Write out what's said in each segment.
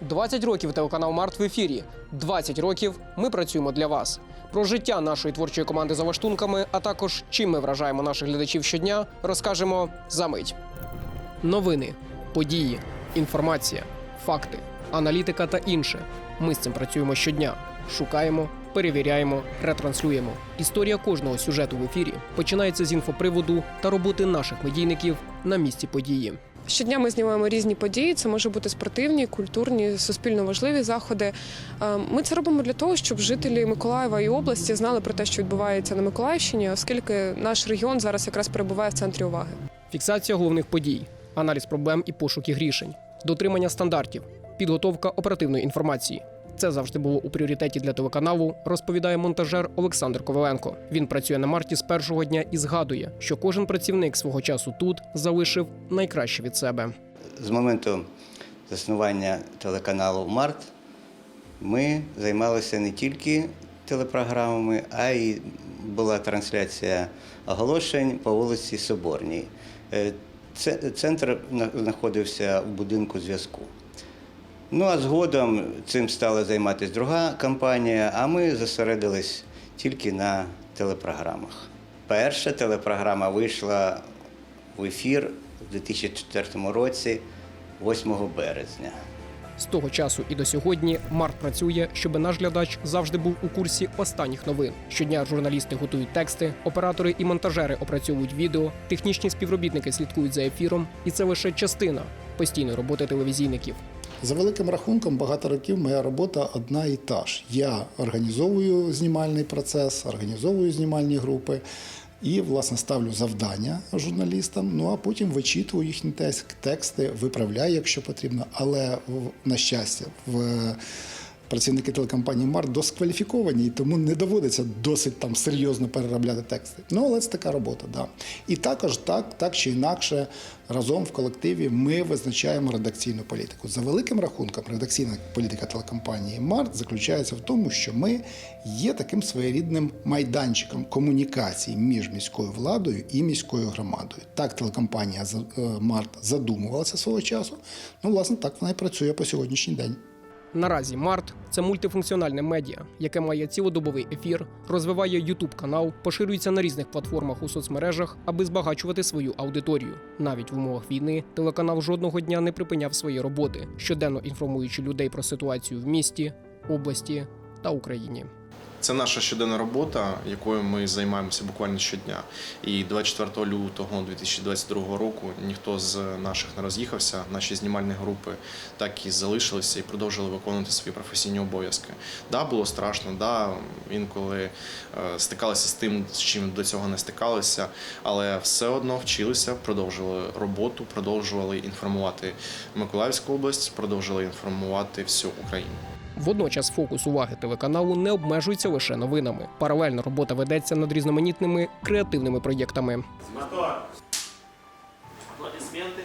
20 років телеканал Март в ефірі. 20 років ми працюємо для вас. Про життя нашої творчої команди за ваштунками, а також чим ми вражаємо наших глядачів щодня, розкажемо за мить. Новини, події, інформація, факти, аналітика та інше. Ми з цим працюємо щодня. Шукаємо, перевіряємо, ретранслюємо. Історія кожного сюжету в ефірі починається з інфоприводу та роботи наших медійників на місці події. Щодня ми знімаємо різні події. Це може бути спортивні, культурні, суспільно важливі заходи. Е, Ми це робимо для того, щоб жителі Миколаєва і області знали про те, що відбувається на Миколаївщині, оскільки наш регіон зараз якраз перебуває в центрі уваги. Фіксація головних подій, аналіз проблем і пошуки рішень, дотримання стандартів, підготовка оперативної інформації. Це завжди було у пріоритеті для телеканалу, розповідає монтажер Олександр Коваленко. Він працює на марті з першого дня і згадує, що кожен працівник свого часу тут залишив найкраще від себе. З моменту заснування телеканалу Март ми займалися не тільки телепрограмами, а й була трансляція оголошень по вулиці Соборній. Е, це- Центр знаходився в будинку зв'язку. Ну а згодом цим стала займатися друга компанія, а ми зосередились тільки на телепрограмах. Перша телепрограма вийшла в ефір у 2004 році, 8 березня. З того часу і до сьогодні Март працює, щоб наш глядач завжди був у курсі останніх новин. Щодня журналісти готують тексти, оператори і монтажери опрацьовують відео, технічні співробітники слідкують за ефіром, і це лише частина постійної роботи телевізійників. За великим рахунком, багато років моя робота одна і та ж. Я організовую знімальний процес, організовую знімальні групи і, власне, ставлю завдання журналістам. Ну а потім вичитую їхні текст- тексти, виправляю, якщо потрібно. Але на щастя, в працівники телекомпанії Март доскваліфіковані, і тому не доводиться досить там серйозно переробляти тексти. Ну, але це така робота, да. І також так, так чи інакше, разом в колективі ми визначаємо редакційну політику. За великим рахунком, редакційна політика телекомпанії Март заключається в тому, що ми є таким своєрідним майданчиком комунікації між міською владою і міською громадою. Так телекомпанія е, Март задумувалася свого часу. Ну, власне, так вона і працює по сьогоднішній день. Наразі Март це мультифункціональне медіа, яке має цілодобовий ефір, розвиває youtube канал, поширюється на різних платформах у соцмережах, аби збагачувати свою аудиторію. Навіть в умовах війни телеканал жодного дня не припиняв свої роботи, щоденно інформуючи людей про ситуацію в місті, області та Україні. Це наша щоденна робота, якою ми займаємося буквально щодня. І 24 лютого 2022 року ніхто з наших не роз'їхався. Наші знімальні групи так і залишилися і продовжили виконувати свої професійні обов'язки. Да, було страшно, да, інколи е, стикалися з тим, з чим до цього не стикалися, але все одно вчилися, продовжували роботу, продовжували інформувати Миколаївську область, продовжували інформувати всю Україну. Водночас фокус уваги телеканалу не обмежується лише новинами. Паралельно робота ведеться над різноманітними креативними проєктами. Аплодисменти.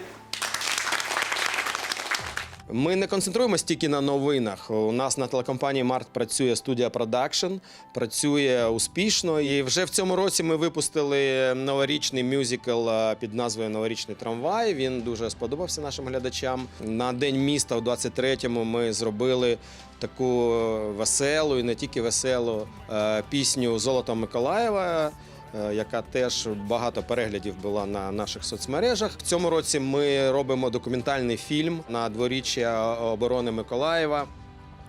Ми не концентруємося тільки на новинах. У нас на телекомпанії Март працює студія продакшн, працює успішно. І вже в цьому році ми випустили новорічний мюзикл е, під назвою Новорічний трамвай. Він дуже сподобався нашим глядачам. На день міста, у 23-му, ми зробили таку веселу і не тільки веселу е, пісню Золото Миколаєва. Е, Яка теж багато переглядів була на наших соцмережах. В цьому році ми робимо документальний фільм на дворіччя оборони Миколаєва.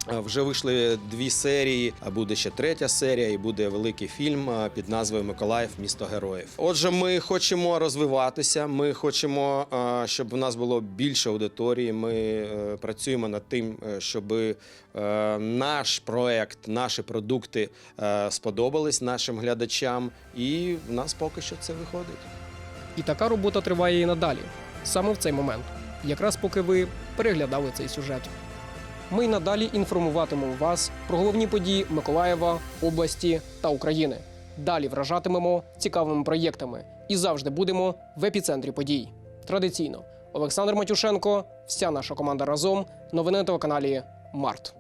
Вже вийшли дві серії, а буде ще третя серія, і буде великий фільм під назвою Миколаїв місто героїв. Отже, ми хочемо розвиватися. Ми хочемо, щоб у нас було більше аудиторії. Ми е, працюємо над тим, е, щоб е, наш проект, наші продукти сподобались нашим глядачам, і в нас поки що це виходить. І така робота триває і надалі, саме в цей момент, якраз поки ви переглядали цей сюжет. Ми й надалі інформуватимемо вас про головні події Миколаєва, області та України. Далі вражатимемо цікавими проєктами і завжди будемо в епіцентрі подій. Традиційно Олександр Матюшенко, вся наша команда разом. Новини на телеканалі Март.